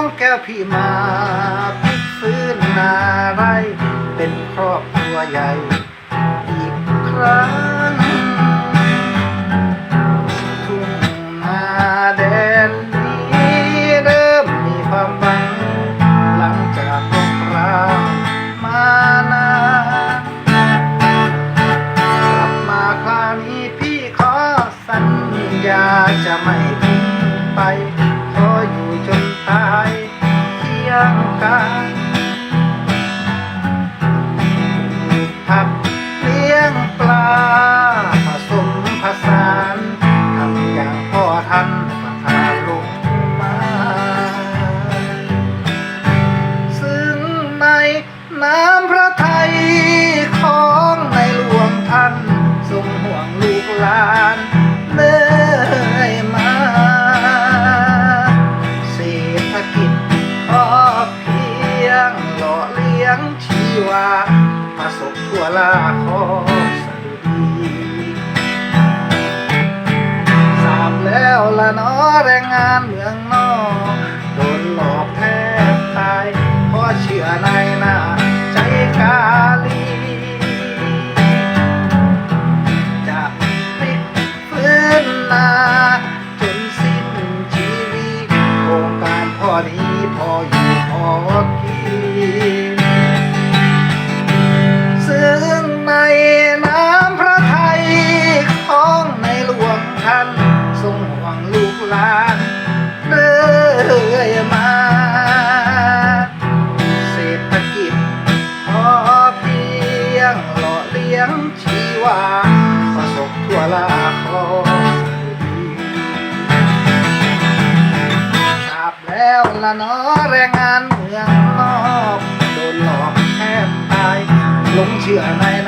น้องแก้วพี่มาพิฟื้นนาไร เป็นครอบครัวใหญ่ อีกครั้ง ทุ่งนาแดนนี้เริ่มมีความหวัง หลังจากรบรางมานานกลับมาคราวนี้พี่ขอสัญญาจะไม่ทิ้งไป ชีวาประสบทั่วลาขอสดุดีทราบแล้วละนาะแรงงานเมืองนอกโดนหลอกแทบตายเพราะเชื่อในหน้าใจกาลีจะพลิกฟื้นนาจนสิ้นชีวิตโครงการพอนี้พออยู่พอ งห่วงลูกหลานเรื่อยมาเศรษฐกิจพอเพียงหล่อเลี้ยงชีวาประสบทั่วลาขอสดีทราบแล้วละเนาะแรงงานเมืองนอกโดนหลอกแทบตายหลงเชื่อในหน้าใจกาลี